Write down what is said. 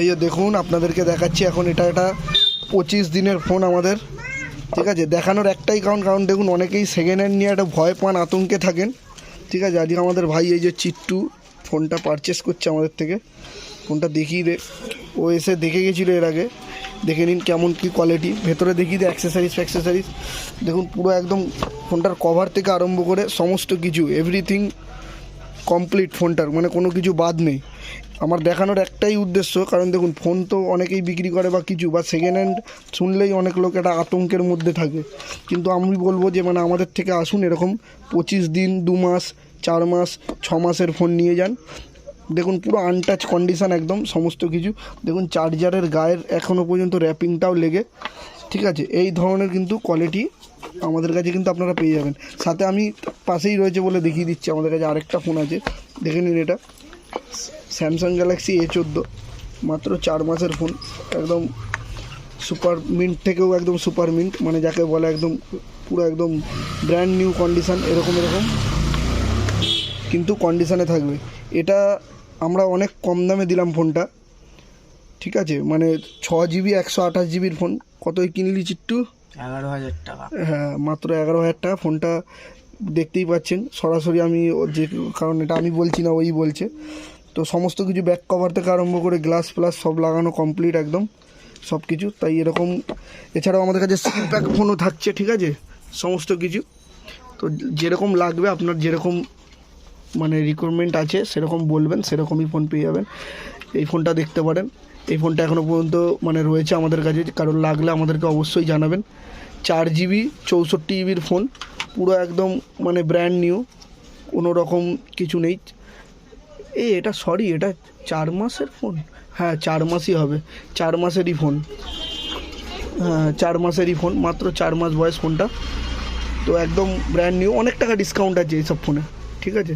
এই যে দেখুন, আপনাদেরকে দেখাচ্ছি এখন এটা একটা পঁচিশ দিনের ফোন আমাদের। ঠিক আছে, দেখানোর একটাই কারণ কারণ দেখুন, অনেকেই সেকেন্ড হ্যান্ড নিয়ে একটা ভয় পান, আতঙ্কে থাকেন। ঠিক আছে, আজকে আমাদের ভাই এই যে চিট্টু ফোনটা পারচেস করছে আমাদের থেকে। ফোনটা দেখিয়ে দে। ও এসে দেখে গেছিল এর আগে। দেখে নিন কেমন কি কোয়ালিটি ভেতরে দেখিয়ে দে অ্যাক্সেসারিজ ফ্যাক্সেসারিজ দেখুন, পুরো একদম ফোনটার কভার থেকে আরম্ভ করে সমস্ত কিছু এভরিথিং কমপ্লিট ফোনটার মানে কোনো কিছু বাদ নেই। আমার দেখানোর একটাই উদ্দেশ্য, কারণ দেখুন ফোন তো অনেকেই বিক্রি করে বা কিছু, বা সেকেন্ড হ্যান্ড শুনলেই অনেক লোক একটা আতঙ্কের মধ্যে থাকে। কিন্তু আমি বলব যে মানে আমাদের থেকে আসুন, এরকম পঁচিশ দিন, দু মাস, চার মাস, ছ মাসের ফোন নিয়ে যান। দেখুন, পুরো আনটাচ কন্ডিশান একদম, সমস্ত কিছু। দেখুন চার্জারের গায়ের এখনও পর্যন্ত র্যাপিংটাও লেগে। ঠিক আছে? এই ধরনের কিন্তু কোয়ালিটি আমাদের কাছে কিন্তু আপনারা পেয়ে যাবেন। সাথে আমি পাশেই রয়েছে বলে দেখিয়ে দিচ্ছি, আমাদের কাছে আরেকটা ফোন আছে। দেখে নিন এটা। স্যামসাং গ্যালাক্সি এ চোদ্দ মাত্র চার মাসের ফোন একদম সুপার মিন্ট থেকেও একদম সুপার মিন্ট মানে যাকে বলে একদম পুরো একদম ব্র্যান্ড নিউ কন্ডিশান এরকম এরকম। কিন্তু কন্ডিশানে থাকবে। এটা আমরা অনেক কম দামে দিলাম ফোনটা ঠিক আছে? মানে ছ জিবি একশো আঠাশ জিবির ফোন কতই কিনলি চিট্টু? এগারো হাজার টাকা। হ্যাঁ মাত্র এগারো হাজার টাকা। ফোনটা দেখতেই পাচ্ছেন। সরাসরি আমি যে কারণ এটা আমি বলছি না, ওই বলছে। তো সমস্ত কিছু ব্যাক কভার থেকে আরম্ভ করে গ্লাস প্লাস সব লাগানো কমপ্লিট একদম সব কিছু তাই এরকম, এছাড়াও আমাদের কাছে প্যাক ফোনও থাকছে, ঠিক আছে? সমস্ত কিছু। তো যেরকম লাগবে, আপনার যেরকম মানে রিকোয়ারমেন্ট আছে, সেরকম বলবেন, সেরকমই ফোন পেয়ে যাবেন। এই ফোনটা দেখতে পারেন। এই ফোনটা এখনও পর্যন্ত মানে রয়েছে আমাদের কাছে। কারণ লাগলে আমাদেরকে অবশ্যই জানাবেন। চার জিবি চৌষট্টি জিবির ফোন পুরো একদম মানে ব্র্যান্ড নিউ কোনো রকম কিছু নেই। এই এটা সরি এটা চার মাসের ফোন হ্যাঁ চার মাসই হবে। চার মাসেরই ফোন হ্যাঁ চার মাসেরই ফোন মাত্র চার মাস বয়স ফোনটা তো একদম ব্র্যান্ড নিউ অনেক টাকা ডিসকাউন্ট আছে এইসব ফোনে ঠিক আছে?